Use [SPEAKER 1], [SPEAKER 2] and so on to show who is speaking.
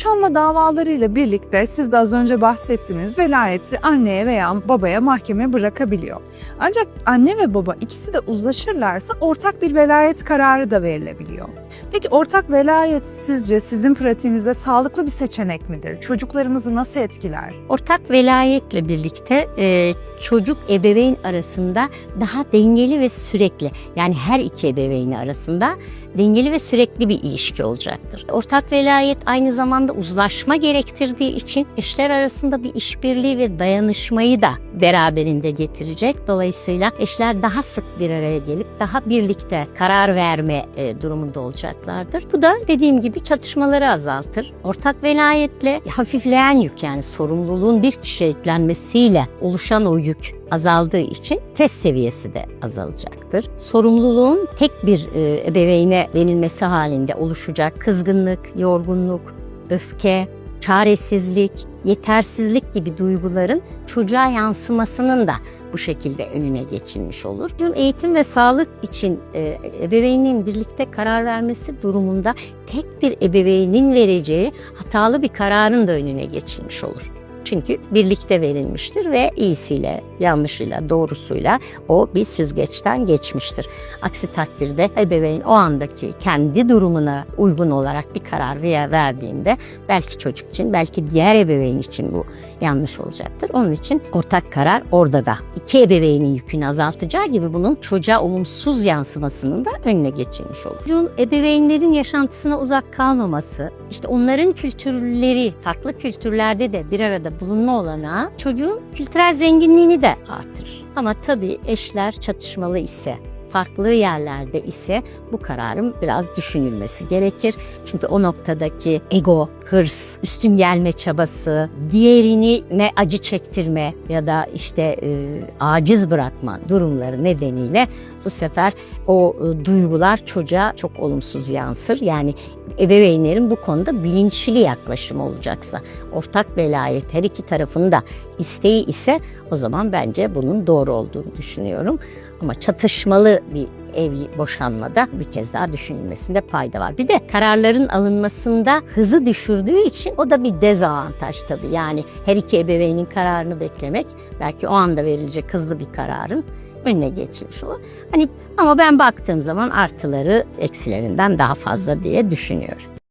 [SPEAKER 1] Boşanma davalarıyla birlikte siz de az önce bahsettiğiniz velayeti anneye veya babaya mahkeme bırakabiliyor. Ancak anne ve baba ikisi de uzlaşırlarsa ortak bir velayet kararı da verilebiliyor. Peki ortak velayet sizce sizin pratiğinizde sağlıklı bir seçenek midir? Çocuklarımızı nasıl etkiler?
[SPEAKER 2] Ortak velayetle birlikte e, çocuk ebeveyn arasında daha dengeli ve sürekli yani her iki ebeveyni arasında dengeli ve sürekli bir ilişki olacaktır. Ortak velayet aynı zamanda uzlaşma gerektirdiği için eşler arasında bir işbirliği ve dayanışmayı da beraberinde getirecek. Dolayısıyla eşler daha sık bir araya gelip daha birlikte karar verme e, durumunda olacaklardır. Bu da dediğim gibi çatışmaları azaltır. Ortak velayetle hafifleyen yük yani sorumluluğun bir kişiye yüklenmesiyle oluşan o yük azaldığı için test seviyesi de azalacaktır. Sorumluluğun tek bir e, ebeveyne verilmesi halinde oluşacak kızgınlık, yorgunluk, öfke, çaresizlik, yetersizlik gibi duyguların çocuğa yansımasının da bu şekilde önüne geçilmiş olur. Çocuğun eğitim ve sağlık için e, ebeveynin birlikte karar vermesi durumunda tek bir ebeveynin vereceği hatalı bir kararın da önüne geçilmiş olur. Çünkü birlikte verilmiştir ve iyisiyle, yanlışıyla, doğrusuyla o bir süzgeçten geçmiştir. Aksi takdirde ebeveyn o andaki kendi durumuna uygun olarak bir karar veya verdiğinde belki çocuk için, belki diğer ebeveyn için bu yanlış olacaktır. Onun için ortak karar orada da iki ebeveynin yükünü azaltacağı gibi bunun çocuğa olumsuz yansımasının da önüne geçilmiş olur. Çocuğun ebeveynlerin yaşantısına uzak kalmaması, işte onların kültürleri farklı kültürlerde de bir arada bulunma olanağı çocuğun kültürel zenginliğini de artırır. Ama tabii eşler çatışmalı ise farklı yerlerde ise bu kararın biraz düşünülmesi gerekir. Çünkü o noktadaki ego, hırs, üstün gelme çabası, diğerini ne acı çektirme ya da işte e, aciz bırakma durumları nedeniyle bu sefer o e, duygular çocuğa çok olumsuz yansır. Yani ebeveynlerin bu konuda bilinçli yaklaşım olacaksa, ortak velayet her iki tarafın da isteği ise o zaman bence bunun doğru olduğunu düşünüyorum. Ama çatışmalı bir ev boşanmada bir kez daha düşünülmesinde fayda var. Bir de kararların alınmasında hızı düşürdüğü için o da bir dezavantaj tabii. Yani her iki ebeveynin kararını beklemek belki o anda verilecek hızlı bir kararın önüne geçilmiş olur. Hani ama ben baktığım zaman artıları eksilerinden daha fazla diye düşünüyorum.